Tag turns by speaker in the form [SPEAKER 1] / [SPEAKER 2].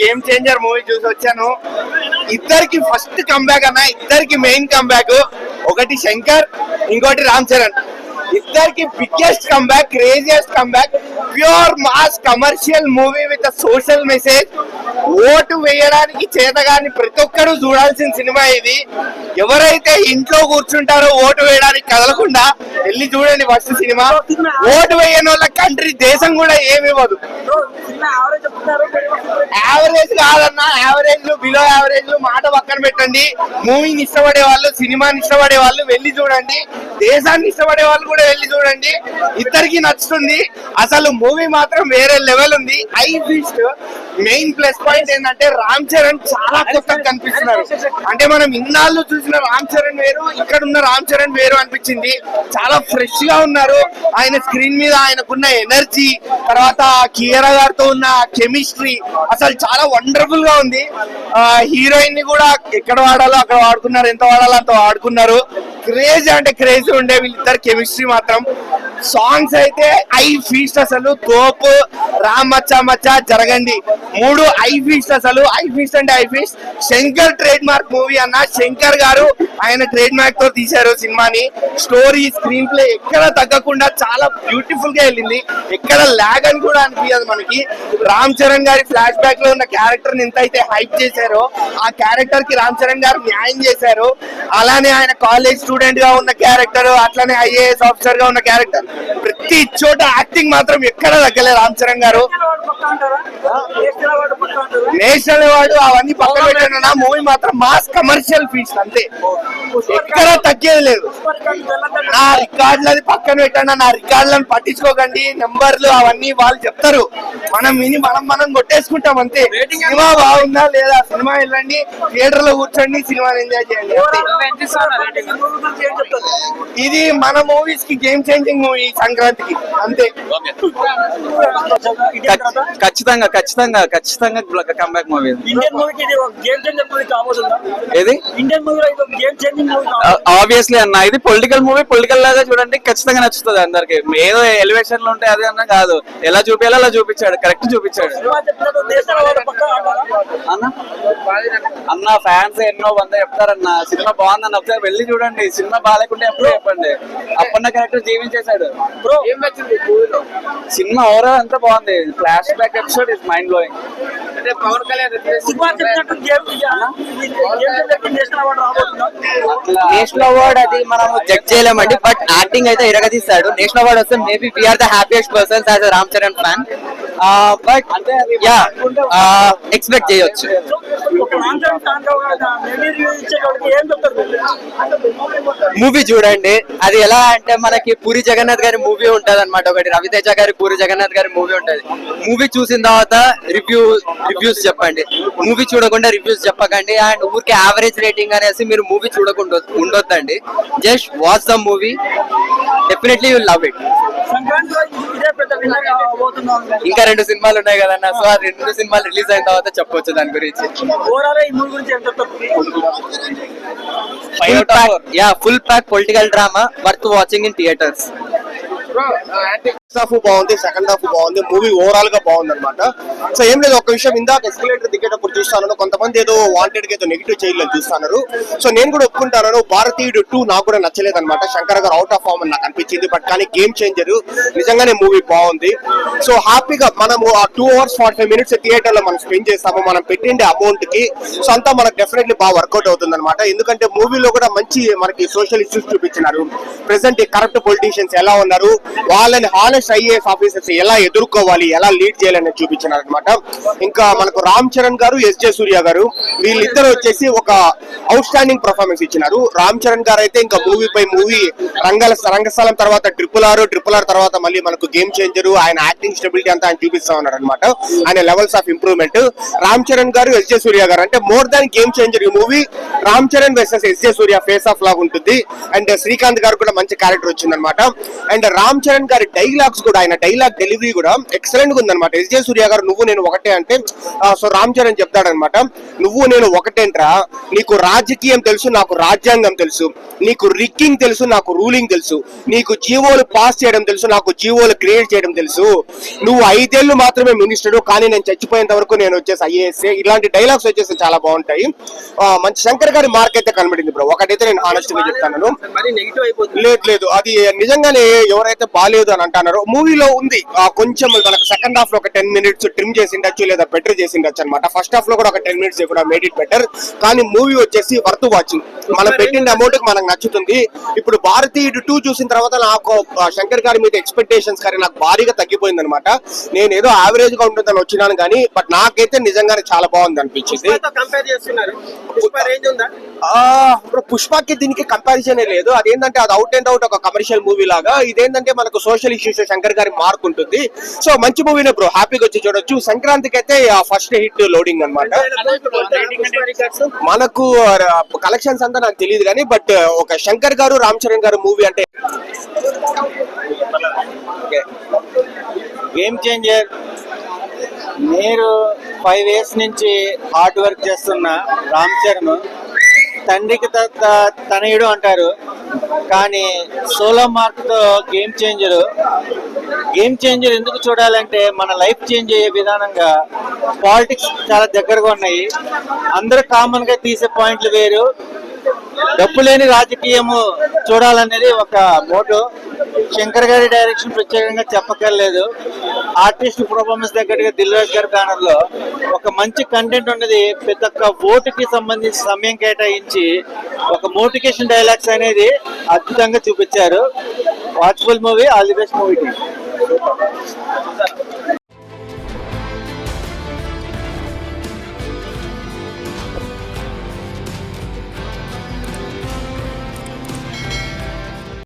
[SPEAKER 1] Game changer movie చూసి వచ్చాను. ఇద్దరికి ఫస్ట్ కంబ్యాక్ అన్న ఇద్దరికి మెయిన్ కంబ్యాక్ ఒకటి శంకర్ ఇంకోటి రామ్ చరణ్. ఇద్దరికి biggest comeback craziest comeback pure mass commercial movie with social message vote వేయడానికి చేతగాని ప్రతి ఒక్కరూ చూడాల్సిన సినిమా ఇది. ఎవరైతే ఇంట్లో కూర్చుంటారో ఓటు వేయడానికి కదలకుండా వెళ్ళి చూడండి ఫస్ట్ సినిమా. ఓటు వేయని వాళ్ళ కంట్రీ దేశం కూడా ఏమి ఇవ్వదు. యావరేజ్ కాదన్న యావరేజ్ బిలో యావరేజ్ మాట పక్కన పెట్టండి. మూవీని ఇష్టపడే వాళ్ళు సినిమాని ఇష్టపడే వాళ్ళు వెళ్ళి చూడండి. దేశాన్ని ఇష్టపడే వాళ్ళు కూడా వెళ్ళి చూడండి. ఇద్దరికి నచ్చుతుంది. అసలు మూవీ మాత్రం వేరే లెవెల్ ఉంది. Eye feast main plus point ఏంటంటే రామ్ చరణ్ చాలా కొత్తగా కనిపిస్తున్నారు. అంటే మనం ఇన్నాళ్ళు చూసిన రామ్ చరణ్ వేరు ఇక్కడ ఉన్న రామ్ చరణ్ వేరు అనిపించింది. చాలా ఫ్రెష్గా ఉన్నారు. ఆయన స్క్రీన్ మీద ఆయనకున్న ఎనర్జీ తర్వాత కియరా గారితో ఉన్న కెమిస్ట్రీ అసలు చాలా వండర్ఫుల్గా ఉంది. హీరోయిన్ని కూడా ఎక్కడ వాడాలో అక్కడ వాడుకున్నారు ఎంత వాడాలో అంత వాడుకున్నారు. క్రేజ్ అంటే క్రేజ్ ఉండే వీళ్ళిద్దరు కెమిస్ట్రీ మాత్రం. సాంగ్స్ అయితే ఐ ఫీస్ట్ అసలు తోపు రామ్ మచ్చా జరగండి. మూడు ఐ ఫీస్ట్ అసలు. ఐ ఫీస్ట్ అంటే eye feast Shankar trade mark movie అన్న. శంకర్ గారు ఆయన ట్రేడ్ మార్క్తో తీశారు సినిమాని. స్టోరీ స్క్రీన్ ప్లే ఎక్కడ తగ్గకుండా చాలా బ్యూటిఫుల్గా వెళ్ళింది. ఎక్కడ లాగ్ అని కూడా అనిపించదు మనకి. రామ్ చరణ్ గారి ఫ్లాష్ బ్యాక్లో ఉన్న క్యారెక్టర్ని ఎంత అయితే హైప్ చేశారో ఆ క్యారెక్టర్కి రామ్ చరణ్ గారు న్యాయం చేశారు. అలానే ఆయన కాలేజ్ స్టూడెంట్గా ఉన్న క్యారెక్టర్ అట్లానే ఐఏఎస్ ఆఫీసర్గా ఉన్న క్యారెక్టర్ ప్రతి చోట యాక్టింగ్ మాత్రం ఎక్కడ తగ్గలే రామ్ చరణ్ గారు. నేషనల్ అవార్డు అవన్నీ పక్కన పెట్టిన మూవీ మాత్రం మాస్ కమర్షియల్ ఫీస్ అంతే. ఎక్కడ తగ్గేది లేదు. నా రికార్డులు అది పక్కన పెట్టండి నా రికార్డులను పట్టించుకోకండి నెంబర్లు అవన్నీ వాళ్ళు చెప్తారు. మనం విని మనం మనం కొట్టేసుకుంటాం అంతే. సినిమా బాగుందా లేదా సినిమా వెళ్ళండి థియేటర్లో కూర్చోండి సినిమాని ఎంజాయ్ చేయండి. ఇది మన మూవీస్కి గేమ్ చేంజింగ్ మూవీ సంక్రాంతికి అంతే.
[SPEAKER 2] ఖచ్చితంగా ఖచ్చితంగా ఖచ్చితంగా కంబ్యాక్ మూవీ
[SPEAKER 3] ఇండియన్ మూవీకి ఇది ఒక గేమ్ చేంజర్ మూవీ కాబోతుందా
[SPEAKER 2] ఏది?
[SPEAKER 3] ఇండియన్ మూవీలో ఇది ఒక గేమ్ చేంజింగ్ మూవీ
[SPEAKER 2] ఆబ్వియస్లీ అన్న ఇది పొలిటికల్ మూవీ పొలిటికల్ లాగా చూడండి ఖచ్చితంగా నచ్చుతుంది అందరికి. ఏదో ఎలివేషన్లో ఉంటే అదే అన్న కాదు. ఎలా చూపించాలో అలా చూపించాడు కరెక్ట్ చూపించాడు. అన్న? అన్న ఫ్యాన్స్ ఎన్నో వంద చెప్తారన్న. సినిమా బాగుందని ఒకసారి వెళ్ళి చూడండి. సినిమా బాగాలేకుంటే ఎప్పుడు చెప్పండి. అప్పన్న క్యారెక్టర్ జీవించేశాడు.
[SPEAKER 3] బ్రో
[SPEAKER 2] సినిమా ఓవరాల్ అంతా బాగుంది. Flashback episode is mind blowing
[SPEAKER 3] game game changer national award రాబోతుందా?
[SPEAKER 4] National award అది మనం జడ్జ్ చేయలేమండి బట్ యాక్టింగ్ అయితే ఇరగదీస్తాడు నేషనల్ అవార్డ్ వస్తే maybe we're the happiest persons as Ram Charan fan but ya expect చేయొచ్చు. మూవీ చూడండి. అది ఎలా అంటే మనకి పూరి జగన్నాథ్ గారి మూవీ ఉంటది అనమాట ఒకటి రవితేజ గారి పూరి జగన్నాథ్ గారి మూవీ ఉంటది. మూవీ చూసిన తర్వాత రివ్యూ రివ్యూస్ చెప్పండి. మూవీ చూడకుండా రివ్యూస్ చెప్పకండి. అండ్ ఊరికి యావరేజ్ రేటింగ్ అనేసి మీరు మూవీ చూడకుండా ఉండొద్దండి. Just watch the movie definitely you love it ఇంకా రెండు సినిమాలు ఉన్నాయి కదన్న. సో ఆ రెండు సినిమాలు రిలీజ్ అయిన తర్వాత చెప్పొచ్చు దాని గురించి. Ya full pack political drama worth watching in theatres
[SPEAKER 1] first half బాగుంది సెకండ్ హాఫ్ బాగుంది మూవీ ఓవరాల్గా బాగుంది అనమాట సో ఏం లేదు ఒక విషయం ఇందాక ఎస్కలేటర్ దిగేటప్పుడు చూస్తాను కొంతమంది ఏదో వాంటెడ్గా ఏదో నెగిటివ్ చేయలేదు చూస్తున్నారు సో నేను కూడా ఒప్పుకుంటాను భారతీయుడు టూ నాకు కూడా నచ్చలేదు అనమాట శంకర్ గారు అవుట్ ఆఫ్ ఫామ్ అని నాకు అనిపించింది బట్ కానీ గేమ్ చేంజర్ నిజంగానే మూవీ బాగుంది. సో హ్యాపీగా మనము ఆ two hours forty five minutes థియేటర్లో మనం స్పెండ్ చేస్తాము మనం పెట్టిండే అమౌంట్కి. సో అంతా మనకు డెఫినెట్లీ బాగా వర్కౌట్ అవుతుంది అనమాట ఎందుకంటే మూవీలో కూడా మంచి మనకి సోషల్ ఇష్యూస్ చూపించినారు. ప్రెసెంట్ కరప్ట్ పొలిటీషియన్స్ ఎలా ఉన్నారు? వాళ్ళని ఆనెస్ట్ ఐఏఎస్ ఆఫీసర్స్ ఎలా ఎదుర్కోవాలి ఎలా లీడ్ చేయాలని చూపించినారనమాట ఇంకా మనకు రామ్ చరణ్ గారు ఎస్ జే సూర్య గారు వీళ్ళిద్దరు వచ్చేసి ఒక అవుట్ స్టాండింగ్ పర్ఫార్మెన్స్ ఇచ్చినారు. రామ్ చరణ్ గారు అయితే ఇంకా మూవీ పై మూవీ రంగల రంగస్థలం తర్వాత ట్రిపుల్ ఆర్ ట్రిపుల్ ఆర్ తర్వాత మళ్ళీ మనకు గేమ్ చేంజర్ ఆయన యాక్టింగ్ స్టెబిలిటీ అంతా ఆయన చూపిస్తా ఉన్నారు అనమాట ఆయన levels of improvement Ram Charan garu S J Surya garu అంటే మోర్ దాన్ గేమ్ చేంజర్ ఈ movie Ram Charan versus S J Surya face off లాగా ఉంటుంది. అండ్ శ్రీకాంత్ గారు కూడా మంచి క్యారెక్టర్ వచ్చిందనమాట అండ్ రామ్
[SPEAKER 5] రామ్ చరణ్ గారి డైలాగ్స్ కూడా ఆయన డైలాగ్ డెలివరీ కూడా ఎక్సలెంట్గా ఉందన్నమాట. ఎస్ జే సూర్య గారు నువ్వు నేను ఒకటే అంటే సో రామ్ చరణ్ చెప్తాడనమాట నువ్వు నేను ఒకటేంట్రా? నీకు రాజకీయం తెలుసు నాకు రాజ్యాంగం తెలుసు. నీకు రిక్కింగ్ తెలుసు నాకు రూలింగ్ తెలుసు. నీకు జీవోలు పాస్ చేయడం తెలుసు నాకు జీవోలు క్రియేట్ చేయడం తెలుసు. నువ్వు ఐదేళ్ళు మాత్రమే మినిస్టర్ కానీ నేను చచ్చిపోయేంత వరకు నేను వచ్చేసి ఐఏఎస్ ఇలాంటి డైలాగ్స్ వచ్చేసి చాలా బాగుంటాయి. మంచి శంకర్ గారి మార్క్ అయితే కనబడింది బ్రో ఒకటైతే నేను హానెస్ట్గా చెప్తాను. లేదు లేదు. అది నిజంగానే ఎవరైతే బాగాలేదు అని అంటున్నారో. మూవీలో ఉంది. కొంచెం మనకు సెకండ్ హాఫ్లో ఒక టెన్ మినిట్స్ ట్రిమ్ చేసి ఉండొచ్చు లేదా బెటర్ చేసి ఉండొచ్చు అనమాట ఫస్ట్ హాఫ్లో కూడా ఒక టెన్ మినిట్స్ కూడా మేడ్ ఇట్ బెటర్ కానీ మూవీ వచ్చేసి వర్త్ వాచింగ్ మనం పెట్టిన అమౌంట్ మనకు నచ్చుతుంది. ఇప్పుడు భారతీయుడు టూ చూసిన తర్వాత నాకు శంకర్ గారి మీద ఎక్స్పెక్టేషన్స్ కానీ నాకు భారీగా తగ్గిపోయింది అనమాట నేను ఏదో యావరేజ్గా ఉంటుందని వచ్చినాను కానీ బట్ నాకైతే నిజంగానే చాలా బాగుంది అనిపించింది. పుష్పకి దీనికి కంపారిజన్ లేదు. అదేంటంటే అది అవుట్ అండ్ అవుట్ ఒక కమర్షియల్ మూవీ లాగా. ఇదేంటంటే మనకు సోషల్ ఇష్యూస్ శంకర్ గారి మార్క్ ఉంటుంది. సో మంచి మూవీనే బ్రో హ్యాపీగా వచ్చి చూడొచ్చు. సంక్రాంతికి అయితే ఫస్ట్ హిట్ లోడింగ్ అన్నమాట. మనకు కలెక్షన్స్ అంతా నాకు తెలియదు కానీ బట్ ఒక శంకర్ గారు రామ్ చరణ్ గారు మూవీ అంటే
[SPEAKER 6] గేమ్ చేంజర్ మీరు ఫైవ్ ఇయర్స్ నుంచి హార్డ్ వర్క్ చేస్తున్న రామ్ చరణ్ తండ్రికి త- తనయుడు అంటారు. కానీ సోలో మార్క్తో గేమ్ చేంజర్. గేమ్ చేంజర్ ఎందుకు చూడాలంటే మన లైఫ్ చేంజ్ అయ్యే విధానంగా పాలిటిక్స్ చాలా దగ్గరగా ఉన్నాయి. అందరూ కామన్గా తీసే పాయింట్లు వేరు. డబ్బు లేని రాజకీయము చూడాలనేది ఒక మోటో. శంకర్ గారి డైరెక్షన్ ప్రత్యేకంగా చెప్పక్కర్లేదు. ఆర్టిస్ట్ పర్ఫార్మెన్స్ దగ్గరగా దిల్రాజ్ గారి బ్యానర్లో ఒక మంచి కంటెంట్ ఉన్నది. ప్రతి ఒక్క ఓటుకి సంబంధించి సమయం కేటాయించి ఒక మోటివేషన్ డైలాగ్స్ అనేది అద్భుతంగా చూపించారు. Watchful movie all the best movie